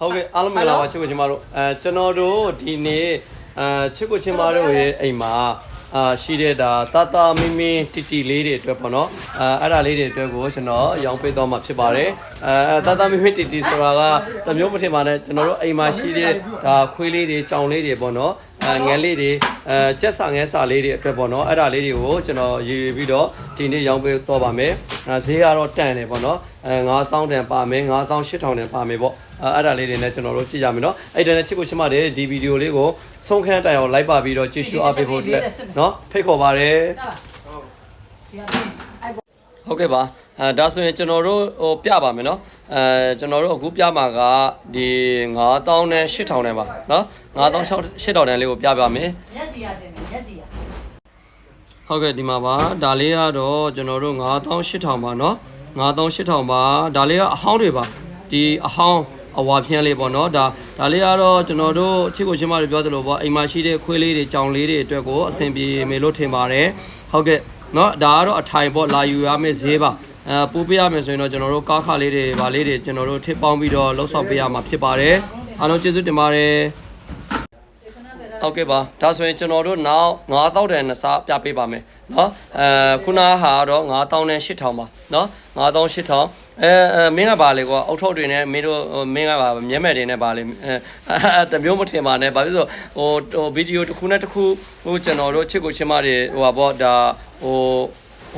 ဟုတ်ကဲ့အားလုံးမင်္ဂလာပါချစ်ကိုချင်းမတို့အဲကျွန်တော်တို့ဒီနေ့အဲချစ်ကိုချင်းမတို့ရဲ့အိမ်မှာအာရှိတဲ့ဒါတာတာမင်းမင်းတီတီလေးတွေအတွက်ပေါ့နော်အဲအဲ့ဒါလေးတွေအတွက်ကိုကျွန်တော်ရောင်းပေးတော့မှာဖြစ်ပါတယ်အဲတာတာမင်းမင်းတီတီဆိုတာကတမျိုးမထင်ပါနဲ့ကျွန်တော်တို့အိမ်မှာရှိတဲ့ဒါခွေးလေးတွေကြောင်လေးတွေပေါ့နော်အဲ ငန်းလေးတွေအဲချက်ဆာငန်းဆာလေးတွေအတွက်ပေါ့နော်အဲ့ဒါလေးတွေကိုကျွန်တော်ရည်ရွယ်ပြီးတော့ဒီနေ့ရောင်းပေးတော့ပါမယ်ဈေးကတော့တန်တယ်ပေါ့နော်အဲ9000တန်ပါမယ်9000 8000တန်ပါမယ်ပေါ့အဲ့ဒါလေးတွေနဲ့ကျွန်တော်တို့ကြည့်ရမယ်နော်အဲ့ဒါနဲ့ချစ်ဖို့ချစ်မတဲ့ဒီဗီဒီယိုလေးကိုဆုံးခန်းတိုင်အောင်လိုက်ပါပြီးတော့ကြည့်ရှုအားပေးဖို့အတွက်နော်ဖိတ်ခေါ်ပါတယ်ဟုတ်ကဲ့ပါ အဲဒါဆိုရင်ကျွန်တော်တို့ဟိုပြပါမယ်နော်အဲကျွန်တော်တို့အခုပြမှာကဒီ9000နဲ့8000နဲ့ပါနော်9000 8000နဲ့လေးကိုပြပါမယ်ရက်စီရတယ်ရက်စီရဟုတ်ကဲ့ဒီမှာပါဒါလေးကတော့ကျွန်တော်တို့9000 8000ပါနော်9000 8000ပါဒါလေးကအဟောင်းတွေပါဒီအဟောင်းအဝါဖြင်းလေးပေါ့နော်ဒါဒါလေးကတော့ကျွန်တော်တို့ချစ်ကိုချင်းမတွေပြောသလိုပေါ့အိမ်မှာရှိတဲ့ခွေးလေးတွေကြောင်လေးတွေအတွက်ကိုအဆင်ပြေမယ်လို့ထင်ပါတယ်ဟုတ်ကဲ့နော်ဒါကတော့အထိုင်ပေါ့လာယူရမယ့်ဈေးပါ အဲပို့ပေးရမယ်ဆိုရင်တော့ကျွန်တော်တို့ကားခါလေးတွေဗာလေးတွေကျွန်တော်တို့ထစ်ပေါင်းပြီးတော့လှုပ်ဆောင်ပေးရမှာဖြစ်ပါတယ်အားလုံးကျေးဇူးတင်ပါတယ် ဟုတ်ကဲ့ပါဒါဆိုရင်ကျွန်တော်တို့နောက်9000တန်နှစ်စားပြပေးပါမယ်เนาะအဲခုနဟာတော့9000နဲ့8000ပါเนาะ9000 8000အဲအဲမင်းကပါလေကွာအုတ်ထုတ်တွေနဲ့မင်းတို့ဟိုမင်းကပါမျက်မှန်တွေနဲ့ပါလေအဲတမျိုးမထင်ပါနဲ့ဘာဖြစ်လို့ဟိုဟိုဗီဒီယိုတစ်ခုနဲ့တစ်ခုဟိုကျွန်တော်တို့ချစ်ကိုချင်းမတွေဟိုပါပေါ့ဒါဟို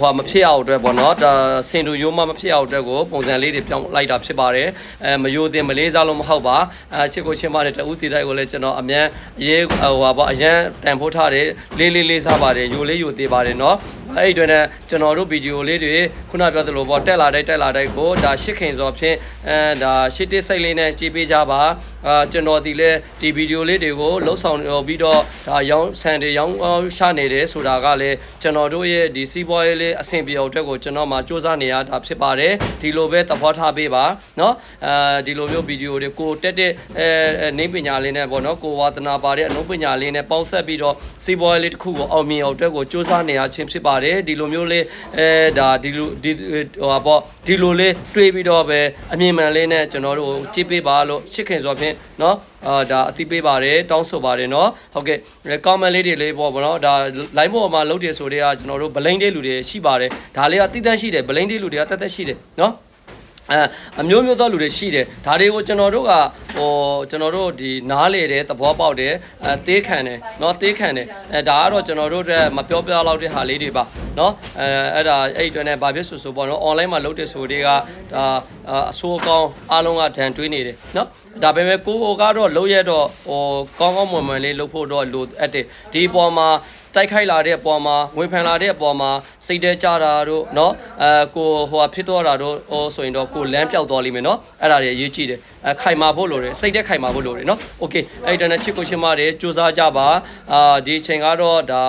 ဟိုမဖြစ်အောင်အတွက်ပေါ့နော်ဒါစင်တူရိုးမမဖြစ်အောင်အတွက်ကိုပုံစံလေးတွေပြောင်းလိုက်တာဖြစ်ပါတယ်အဲမယိုတင်မလေးစားလို့မဟုတ်ပါအဲချစ်ကိုချင်းမတဲ့တဦးစီတိုက်ကိုလည်းကျွန်တော်အမြန်အရေးဟိုပါပေါ့အရန်တန်ဖိုးထားတယ်လေးလေးလေးစားပါတယ်ယိုလေးယိုသေးပါတယ်နော်အဲ့ဒီအတွက်နဲ့ကျွန်တော်တို့ဗီဒီယိုလေးတွေခုနပြောသလိုပေါ့တက်လာတိုက်တက်လာတိုက်ကိုဒါရှစ်ခင်စောဖြင့်အဲဒါရှစ်တစ်စိတ်လေးနဲ့ကြည့်ပေးကြပါ အာကျွန်တော်ဒီလေဒီဗီဒီယိုလေးတွေကိုလှုပ်ဆောင်ပြီးတော့ဒါရောင်းဆန်တွေရောင်းရှာနေတယ်ဆိုတာကလည်းကျွန်တော်တို့ရဲ့ဒီစီးပွားရေးလေးအဆင်ပြေအောင်အတွက်ကိုကျွန်တော်မှစူးစမ်းနေရတာဖြစ်ပါတယ်ဒီလိုပဲသဘောထားပေးပါเนาะအဲဒီလိုမျိုးဗီဒီယိုတွေကိုတက်တက်အဲနေပညာလေးနဲ့ပေါ့နော်ကိုဝါသနာပါတဲ့အနုပညာလေးနဲ့ပေါင်းဆက်ပြီးတော့စီးပွားရေးလေးတစ်ခုကိုအောင်မြင်အောင်အတွက်ကိုစူးစမ်းနေရခြင်းဖြစ်ပါတယ်ဒီလိုမျိုးလေးအဲဒါဒီလိုဒီဟိုပါပေါ့ဒီလိုလေးတွေးပြီးတော့ပဲအမြင်မှန်လေးနဲ့ကျွန်တော်တို့ကြည့်ပေးပါလို့ချစ်ခင်စွာဖြင့် เนาะအာဒါအတိပေးပါတယ်တောင်းဆိုပါတယ်เนาะဟုတ်ကဲ့ comment လေးတွေလေးပေါ့ဗောနော်ဒါ line ပေါ်မှာလုပ်တယ်ဆိုတဲ့ကကျွန်တော်တို့ဗလိန်တဲ့လူတွေရှိပါတယ်ဒါလေးကတိတက်ရှိတယ်ဗလိန်တဲ့လူတွေကတက်တက်ရှိတယ်เนาะအဲအမျိုးမျိုးသောလူတွေရှိတယ်ဒါတွေကိုကျွန်တော်တို့ကဟိုကျွန်တော်တို့ဒီနားလေတယ်သဘောပေါက်တယ်အဲသေးခံတယ်เนาะသေးခံတယ်အဲဒါကတော့ကျွန်တော်တို့တဲ့မပြောပြလောက်တဲ့ဟာလေးတွေပါเนาะအဲအဲ့ဒါအဲ့ဒီအတွက်နဲ့ဗာဖြစ်ဆိုဆိုပေါ့နော် online မှာလုပ်တဲ့ဆိုတွေကဒါအဆိုးအကောင်းအားလုံးကဒဏ်တွေးနေတယ်เนาะ ဒါပေမဲ့ကိုကိုကတော့လုံးရတော့ဟိုကောင်းကောင်းမွန်မွန်လေးလုပ်ဖို့တော့လိုအပ်တယ်ဒီပေါ်မှာတိုက်ခိုက်လာတဲ့အပေါ်မှာဝင်ဖန်လာတဲ့အပေါ်မှာစိတ်တဲကြတာတို့เนาะအဲကိုဟိုဟာဖြစ်တော့တာတို့ဟိုဆိုရင်တော့ကိုလမ်းပြောက်သွားလိမ့်မယ်เนาะအဲ့ဒါတွေအရေးကြီးတယ် အဲခိုင်မာဖို့လိုတယ်စိတ်တက်ခိုင်မာဖို့လိုတယ်เนาะโอเคအဲ့ဒါနဲ့ချစ်ကိုချင်းမတွေစူးစမ်းကြပါအာဒီအချိန်ကတော့ဒါ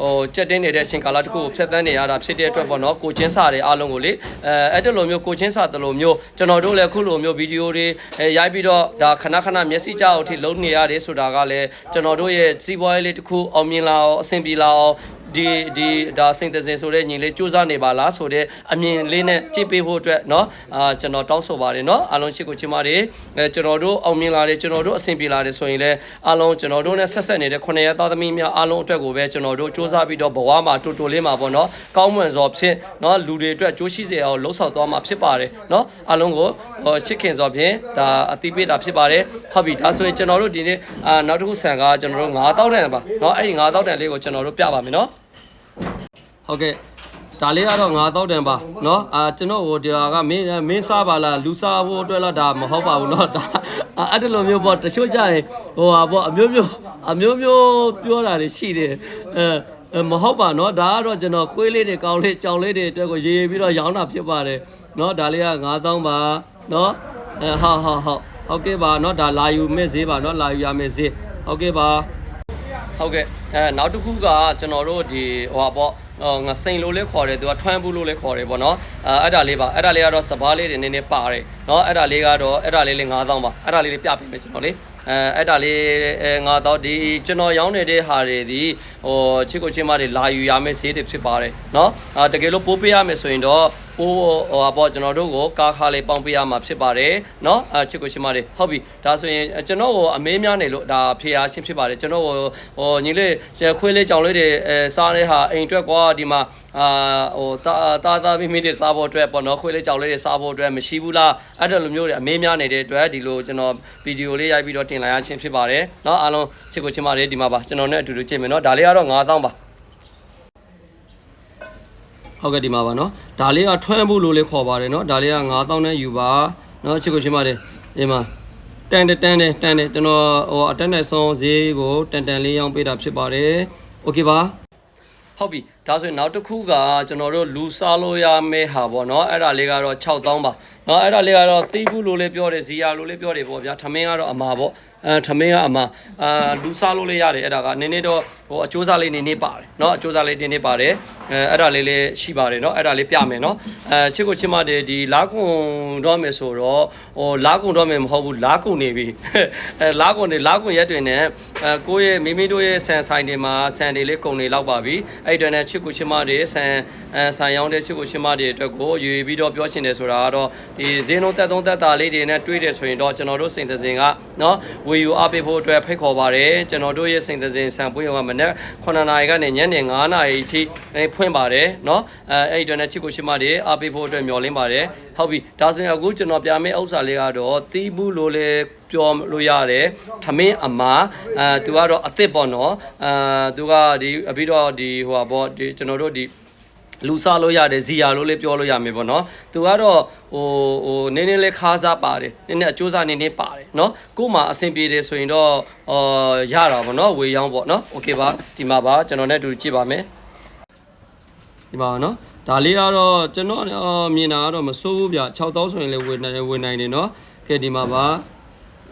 ဟိုကြက်တင်းနေတဲ့အချိန်ကာလတစ်ခုကိုဖြတ်သန်းနေရတာဖြစ်တဲ့အတွက်ပေါ့เนาะကိုချင်းစာတွေအားလုံးကိုလေအဲအဲ့ဒီလိုမျိုးကိုချင်းစာတလိုမျိုးကျွန်တော်တို့လည်းခုလိုမျိုးဗီဒီယိုတွေအဲရိုက်ပြီးတော့ဒါခဏခဏမျက်စိကြောက်အထိလုံးနေရတယ်ဆိုတာကလည်းကျွန်တော်တို့ရဲ့စီးပွားရေးလေးတစ်ခုအောင်မြင်လာအောင်အဆင်ပြေလာအောင် ဒီဒီဒါစိတ်သစင်ဆိုတဲ့ညီလေးစူးစမ်းနေပါလားဆိုတဲ့အမြင်လေးနဲ့ကြည့်ပေးဖို့အတွက်เนาะအာကျွန်တော်တောင်းဆိုပါတယ်เนาะအားလုံးချစ်ကိုချစ်မတွေအဲကျွန်တော်တို့အောင်မြင်လာတယ်ကျွန်တော်တို့အဆင်ပြေလာတယ်ဆိုရင်လည်းအားလုံးကျွန်တော်တို့နဲ့ဆက်ဆက်နေတဲ့ခုနှစ်ရက်သားသမီးများအားလုံးအတွက်ကိုပဲကျွန်တော်တို့စူးစမ်းပြီးတော့ဘဝမှာတူတူလေးမှာပေါ့เนาะကောင်းမွန်စွာဖြင့်เนาะလူတွေအတွက်ကြိုးရှိစေအောင်လှုပ်ဆောင်သွားမှာဖြစ်ပါတယ်เนาะအားလုံးကိုဟိုချစ်ခင်စွာဖြင့်ဒါအတိပေးတာဖြစ်ပါတယ်ဟုတ်ပြီဒါဆိုရင်ကျွန်တော်တို့ဒီနေ့အာနောက်တစ်ခုဆန်ကကျွန်တော်တို့9000တန်ပါเนาะအဲ့ဒီ9000တန်လေးကိုကျွန်တော်တို့ပြပါမယ်เนาะ ဟုတ်ကဲ့ဒါလေးကတော့9000တန်ပါเนาะအာကျွန်တော်ဟိုဒီဟာကမင်းမင်းစားပါလားလူစားဖို့အတွက်လားဒါမဟုတ်ပါဘူးเนาะဒါအဲ့ဒီလိုမျိုးပေါ့တချို့ကြရင်ဟိုဟာပေါ့အမျိုးမျိုးအမျိုးမျိုးပြောတာတွေရှိတယ်အဲအဲမဟုတ်ပါเนาะဒါကတော့ကျွန်တော်ခွေးလေးတွေကောင်းလေးကြောင်လေးတွေအတွက်ကိုရေးပြီးတော့ရောင်းတာဖြစ်ပါတယ်เนาะဒါလေးက9000ပါเนาะအဲဟုတ်ဟုတ်ဟုတ်ဟုတ်ကဲ့ပါเนาะဒါလာယူမဲ့ဈေးပါเนาะလာယူရမဲ့ဈေးဟုတ်ကဲ့ပါ ဟုတ်ကဲ့အဲနောက်တစ်ခုကကျွန်တော်တို့ဒီဟိုပါပေါ့ဟို ငစိန်လို့လဲခေါ်တယ်သူကထွန်းဘူးလို့လဲခေါ်တယ်ပေါ့နော်အဲအဲ့ဒါလေးပါအဲ့ဒါလေးကတော့စပားလေးတွေနည်းနည်းပါတယ်နော်အဲ့ဒါလေးကတော့အဲ့ဒါလေးလေး9000ပါအဲ့ဒါလေးလေးပြပေးမယ်ကျွန်တော်လေးအဲအဲ့ဒါလေးအဲ9000ဒီကျွန်တော်ရောင်းနေတဲ့ဟာတွေဒီဟိုချစ်ကိုချင်းမတွေလာယူရမယ့်ဈေးတွေဖြစ်ပါတယ်နော်အာတကယ်လို့ပိုးပေးရမယ်ဆိုရင်တော့ ပိုးဟိုပါပေါ့ကျွန်တော်တို့ကိုကားခါလေးပေါင်းပေးရမှာဖြစ်ပါတယ်เนาะအဲချစ်ကိုရှင်မတွေဟုတ်ပြီဒါဆိုရင်ကျွန်တော်ကိုအမေးများနေလို့ဒါဖြေအားချင်းဖြစ်ပါတယ်ကျွန်တော်ကိုဟိုညီလေးခွေးလေးကြောင်လေးတွေအဲစားတဲ့ဟာအိမ်အတွက်ကွာဒီမှာအာဟိုတာတာတာမိမိတွေစားဖို့အတွက်ပေါ့နော်ခွေးလေးကြောင်လေးတွေစားဖို့အတွက်မရှိဘူးလားအဲ့ဒါလိုမျိုးတွေအမေးများနေတဲ့အတွက်ဒီလိုကျွန်တော်ဗီဒီယိုလေးရိုက်ပြီးတော့တင်လိုက်ရချင်းဖြစ်ပါတယ်เนาะအားလုံးချစ်ကိုချင်းမတွေဒီမှာပါကျွန်တော်နဲ့အတူတူကြည့်မယ်เนาะဒါလေးကတော့9000ပါ ဟုတ်ကဲ့ဒီမှာပါเนาะဒါလေးကထွန်းဖို့လို့လေးခေါ်ပါတယ်เนาะဒါလေးက9000နဲ့ယူပါเนาะချစ်ကိုချင်းမတွေဒီမှာတန်တန်တန်တန်တန်တယ်ကျွန်တော်ဟိုအတက်နဲ့ဆုံးဈေးကိုတန်တန်လေးရောင်းပေးတာဖြစ်ပါတယ်โอเคပါ ဟုတ်ပြီဒါဆိုရင်နောက်တစ်ခုကကျွန်တော်တို့လူစားလို့ရမယ့်ဟာပေါ့နော်အဲ့ဒါလေးကတော့6000ပါ နော်အဲ့ဒါလေးကတော့သိဘူးလို့လည်းပြောတယ်ဇီယာလို့လည်းပြောတယ်ပေါ့ဗျာထမင်းကတော့အမာပေါ့အဲထမင်းကအမာအာလူစားလို့လည်းရတယ်အဲ့ဒါကနည်းနည်းတော့ဟိုအကျိုးစားလေးနေနေပါတယ်နော်အကျိုးစားလေးနေနေပါတယ်အဲအဲ့ဒါလေးလေးရှိပါတယ်နော်အဲ့ဒါလေးပြမယ်နော်အဲချစ်ကိုချစ်မတဲ့ဒီလာကွန်တော့မယ်ဆိုတော့ဟိုလာကွန်တော့မယ်မဟုတ်ဘူးလာကွန်နေပြီအဲလာကွန်နေလာကွန်ရက်တွင်နဲ့အဲကိုယ့်ရဲ့မိမိတို့ရဲ့ဆန်ဆိုင်တွေမှာဆန်တွေလေးကုန်နေလောက်ပါပြီအဲ့ဒီတော့နဲ့ချစ်ကိုချစ်မတွေဆန်အဲဆန်ရောင်းတဲ့ချစ်ကိုချစ်မတွေအတွက်ကိုယူပြီးတော့ပြောချင်တယ်ဆိုတာကတော့ဒီဈေးနှုန်းတက်သုံးတက်တာလေးတွေနဲ့တွေးတယ်ဆိုရင်တော့ကျွန်တော်တို့စိန်သစင်ကနော်ဝေယူအားပေးဖို့အတွက်ဖိတ်ခေါ်ပါတယ်ကျွန်တော်တို့ရဲ့စိန်သစင်ဆန်ပွင့်ရောကမနေ့9နာရီကနေညနေ9နာရီအထိအဲဖွင့်ပါတယ်နော်အဲအဲ့ဒီတော့နဲ့ချစ်ကိုချစ်မတွေအားပေးဖို့အတွက်မျှော်လင့်ပါတယ်ဟုတ်ပြီဒါဆိုရင်အခုကျွန်တော်ပြမယ့်ဥစ္စာလေးကတော့တီးဘူးလို့လေပြောလို့ရတယ်ထမင်းအမာအဲသူကတော့အစ်စ်ပေါ့နော်အဲသူကဒီပြီးတော့ဒီဟိုပါပေါ့ဒီကျွန်တော်တို့ဒီ လူစားလို့ရတယ်ဇီယာလို့လည်းပြောလို့ရမယ်ပေါ့နော်သူကတော့ဟိုဟိုနည်းနည်းလေးခါးစားပါတယ်နည်းနည်းအကျိုးစားနည်းနည်းပါတယ်နော်ကို့မှာအဆင်ပြေတယ်ဆိုရင်တော့အော်ရတာပေါ့နော်ဝေရောင်းပေါ့နော်โอเคပါဒီမှာပါကျွန်တော်နဲ့အတူကြည့်ပါမယ်ဒီမှာနော်ဒါလေးကတော့ကျွန်တော်အော်မြင်တာကတော့မစိုးဘူးဗျ6000ဆိုရင်လည်းဝေနိုင်ဝေနိုင်တယ်နော်ကဲဒီမှာပါ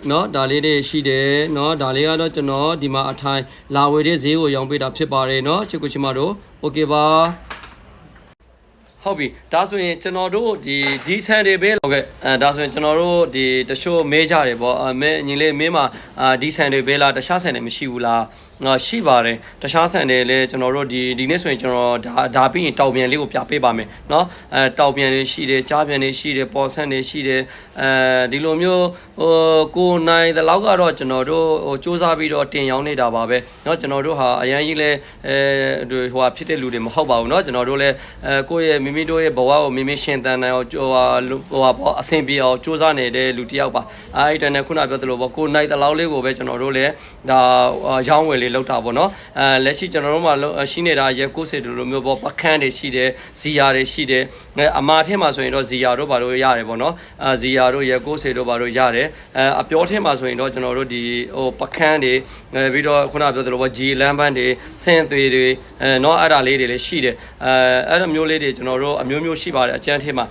เนาะဒါလေးတွေရှိတယ်เนาะဒါလေးကတော့ကျွန်တော်ဒီမှာအထိုင်လာဝေတဲ့ဈေးကိုရောင်းပေးတာဖြစ်ပါတယ်เนาะချစ်ကူချင်မတို့โอเคပါ ဟုတ်ပြီဒါဆိုရင်ကျွန်တော်တို့ဒီဒီဆန်တွေပဲဟုတ်ကဲ့အဲဒါဆိုရင်ကျွန်တော်တို့ဒီတချို့မဲကြတယ်ပေါ့အမဲညီလေးမင်းမှာအာဒီဆန်တွေပဲလားတခြားဆန်တွေမရှိဘူးလားငါရှိပါတယ်တခြားဆန်တွေလည်းကျွန်တော်တို့ဒီဒီနေ့ဆိုရင်ကျွန်တော်ဒါဒါပြီးရင်တောက်ပြန်လေးကိုပြပေးပါမယ်เนาะအဲတောက်ပြန်လေးရှိတယ်ကြားပြန်လေးရှိတယ်ပေါ်ဆန်တွေရှိတယ်အဲဒီလိုမျိုးဟိုကိုနိုင်တဲ့လောက်ကတော့ကျွန်တော်တို့ဟိုစူးစမ်းပြီးတော့တင်ရောင်းနေတာပါပဲเนาะကျွန်တော်တို့ဟာအရင်ကြီးလဲအဲဟိုဟာဖြစ်တဲ့လူတွေမဟုတ်ပါဘူးเนาะကျွန်တော်တို့လည်းအဲကိုယ့်ရဲ့မိမိတို့ရဲ့ဘဝကိုမိမိရှင်သန်နိုင်အောင်ဟိုဟာဟိုဟာပေါ့အဆင်ပြေအောင်စူးစမ်းနေတဲ့လူတစ်ယောက်ပါအဲအဲ့တန်းနဲ့ခုနပြောသလိုပေါ့ကိုနိုင်တဲ့လောက်လေးကိုပဲကျွန်တော်တို့လည်းဒါရောင်းဝယ်လေး လောက်တာပေါ့နော်အဲလက်ရှိကျွန်တော်တို့မှာရှိနေတာရဲကိုစေတူလိုမျိုးပေါ့ပကန်းတွေရှိတယ်ဇီယာတွေရှိတယ်အမာထဲမှာဆိုရင်တော့ဇီယာတို့ဘာလို့ရတယ်ပေါ့နော်အဲဇီယာတို့ရဲကိုစေတို့ဘာလို့ရတယ်အဲအပြောထဲမှာဆိုရင်တော့ကျွန်တော်တို့ဒီဟိုပကန်းတွေပြီးတော့ခုနပြောသလိုပေါ့ဂျီလမ်းပန်းတွေဆင်းသွေးတွေအဲနော်အဲ့ဒါလေးတွေလည်းရှိတယ်အဲအဲ့လိုမျိုးလေးတွေကျွန်တော်တို့အမျိုးမျိုးရှိပါတယ်အကျန်းထဲမှာ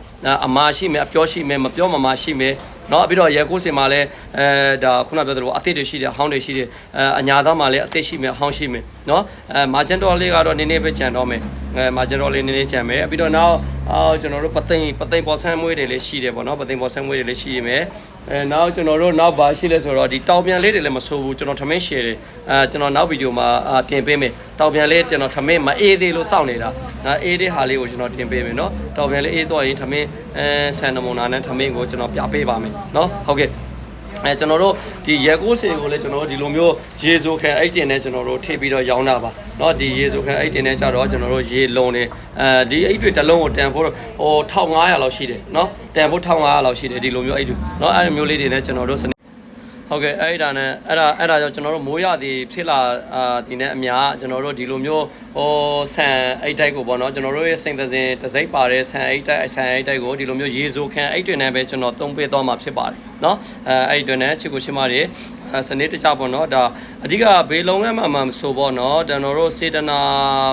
အမာရှိမယ်အပြောရှိမယ်မပြောမမရှိမယ်เนาะပြီးတော့ရဲကိုစင်မှာလည်းအဲဒါခုနပြောသလိုအသစ်တွေရှိတယ်ဟောင်းတွေရှိတယ်အဲအညာသားမှာလည်းအသစ် ရှိမယ်ဟောင်းရှိမယ်เนาะအဲမာဂျန်တော်လေးကတော့နည်းနည်းပဲကြံတော့မယ်အဲမာဂျန်တော်လေးနည်းနည်းကြံမယ်ပြီးတော့နောက်အော်ကျွန်တော်တို့ပသိမ်ပသိမ်ပေါ်ဆန်းမွေးတွေလည်းရှိတယ်ပေါ့နော်ပသိမ်ပေါ်ဆန်းမွေးတွေလည်းရှိရမယ်အဲနောက်ကျွန်တော်တို့နောက်ဘာရှိလဲဆိုတော့ဒီတောင်ပြန်လေးတွေလည်းမဆိုးဘူးကျွန်တော်ထမင်းရှယ်တယ်အဲကျွန်တော်နောက်ဗီဒီယိုမှာတင်ပေးမယ်တောင်ပြန်လေးကျွန်တော်ထမင်းမအေးသေးလို့စောင့်နေတာအဲအေးတဲ့ဟာလေးကိုကျွန်တော်တင်ပေးမယ်နော်တောင်ပြန်လေးအေးတော့ရင်ထမင်းအဲဆန်နမုံနာနဲ့ထမင်းကိုကျွန်တော်ပြပေးပါမယ်နော်ဟုတ်ကဲ့ အဲကျွန်တော်တို့ဒီရဲကိုးစင်ကိုလည်းကျွန်တော်တို့ဒီလိုမျိုးရေစိုးခံအိတ်တင်နဲ့ကျွန်တော်တို့ထိပြီးတော့ရောင်းတာပါเนาะဒီရေစိုးခံအိတ်တင်နဲ့ကြတော့ကျွန်တော်တို့ရေလုံနေအဲဒီအိတ်တွေတစ်လုံးကိုတန်ဖို့ဟို1500လောက်ရှိတယ်เนาะတန်ဖို့1500လောက်ရှိတယ်ဒီလိုမျိုးအိတ်တွေเนาะအဲ့လိုမျိုးလေးတွေနဲ့ကျွန်တော်တို့ ဟုတ်ကဲ့အဲ့ဒါနဲ့အဲ့ဒါအဲ့ဒါကြောင့်ကျွန်တော်တို့မိုးရသည်ဖြစ်လာအာဒီနဲ့အများကျွန်တော်တို့ဒီလိုမျိုးဟိုဆန်အိတ်တိုက်ကိုပေါ့နော်ကျွန်တော်တို့ရဲ့စိန်သစင်တစိမ့်ပါတဲ့ဆန်အိတ်တိုက်ဆန်အိတ်တိုက်ကိုဒီလိုမျိုးရေစိုးခံအိတ်တွေနဲ့ပဲကျွန်တော်သုံးပေးသွားမှာဖြစ်ပါတယ်နော်အဲအဲ့ဒီတွေနဲ့ချစ်ကိုချစ်မတွေ စနစ်တကျပေါ့နော်ဒါအဓိကဘေးလုံးကမှမှမဆိုပေါ့နော်ကျွန်တော်တို့စေတနာ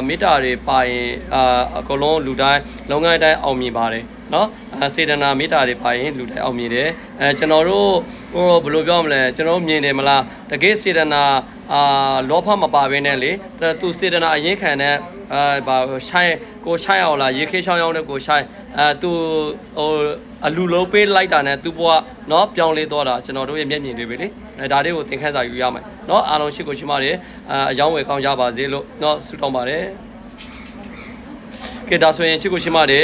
မေတ္တာတွေပါရင်အာအကုန်လုံးလူတိုင်းလုံးငန်းတိုင်းအောင်မြင်ပါတယ်နော်အဲစေတနာမေတ္တာတွေပါရင်လူတိုင်းအောင်မြင်တယ်အဲကျွန်တော်တို့ဟိုဘယ်လိုပြောမလဲကျွန်တော်မြင်တယ်မလားတကယ်စေတနာအာလောဖမပါဘဲနဲ့လေသူစေတနာအရင်ခံတဲ့အဲဘာရှိုင်းကိုရှိုင်းအောင်လားရေခေးချောင်းရောက်တဲ့ကိုရှိုင်းအဲသူဟို အလူလုံးပေးလိုက်တာနဲ့သူ့ဘဝเนาะပြောင်းလဲသွားတာကျွန်တော်တို့ရဲ့မျက်မြင်တွေပဲလေအဲဒါတွေကိုသင်ခန်းစာယူရမယ်เนาะအားလုံးရှိကိုရှိမတွေအအယောင်းဝယ်ကောင်းကြပါစေလို့เนาะဆုတောင်းပါတယ်ကဲဒါဆိုရင်ရှိကိုရှိမတွေ